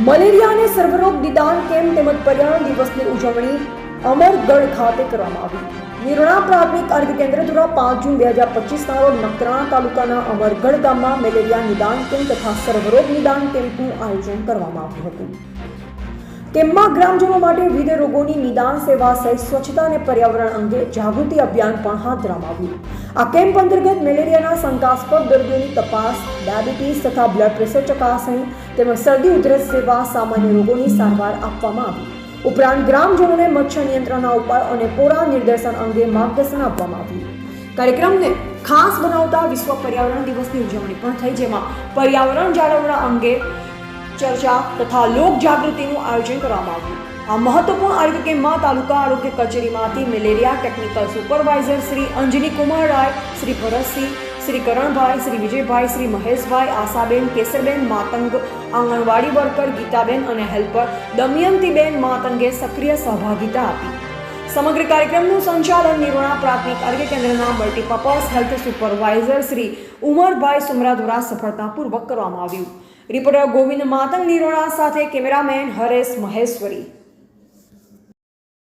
Malaria અને સર્વરોગ નિદાન camp તેમજ પર્યાવરણ દિવસની ઉજવણી અમરગઢ ખાતે કરવામાં આવી. નિર્ણા પ્રાથમિક આરોગ્ય કેન્દ્ર દ્વારા પાંચ જૂન બે હજાર પચીસના રોજ નખત્રાણા તાલુકાના અમરગઢ ગામમાં મેલેરિયા નિદાન કેમ્પ તથા સર્વરોગ નિદાન કેમ્પનું આયોજન કરવામાં આવ્યું હતું. કેમ્પમાં ગ્રામજનો માટે વિવિધ રોગોની નિદાન સેવા સહિત સ્વચ્છતા અને પર્યાવરણ અંગે જાગૃતિ અભિયાન પણ હાથ ધરવામાં આવ્યું. આ કેમ્પ અંતર્ગત મેલેરિયાના શંકાસ્પદ દર્દીઓની તપાસ, ડાયાબિટીસ તથા બ્લડ પ્રેશર ચકાસણી તેમજ શરદી ઉધરસ સેવા સામાન્ય રોગોની સારવાર આપવામાં આવી. ઉપરાંત ગ્રામજનોને મચ્છર નિયંત્રણના ઉપાય અને પોરા નિર્દેશન અંગે માર્ગદર્શન આપવામાં આવ્યું. કાર્યક્રમને ખાસ બનાવતા વિશ્વ પર્યાવરણ દિવસની ઉજવણી પણ થઈ, જેમાં પર્યાવરણ જાળવણા અંગે ચર્ચા તથા લોક જાગૃતિનું આયોજન કરવામાં આવ્યું. આ મહત્વપૂર્ણ આરોગ્ય કેમ્પમાં તાલુકા આરોગ્ય કચેરીમાંથી malaria technical supervisor Shri Anjani Kumar Rai, Shri Bharatsinh, Shri Karanbhai, Shri Vijaybhai, Shri Maheshbhai, Ashaben, Kesarben, Matang, anganwadi worker Gitaben અને હેલ્પર દમયંતીબેન માતંગે સક્રિય સહભાગિતા આપી. સમગ્ર કાર્યક્રમનું સંચાલન નિરોણા પ્રાથમિક આરોગ્ય કેન્દ્રના multipurpose health supervisor Shri Umarbhai Sumra દ્વારા સફળતાપૂર્વક કરવામાં આવ્યું. રિપોર્ટર ગોવિંદ માતંગ નિરોણા સાથે કેમેરામેન હરેશ મહેશ્વરી.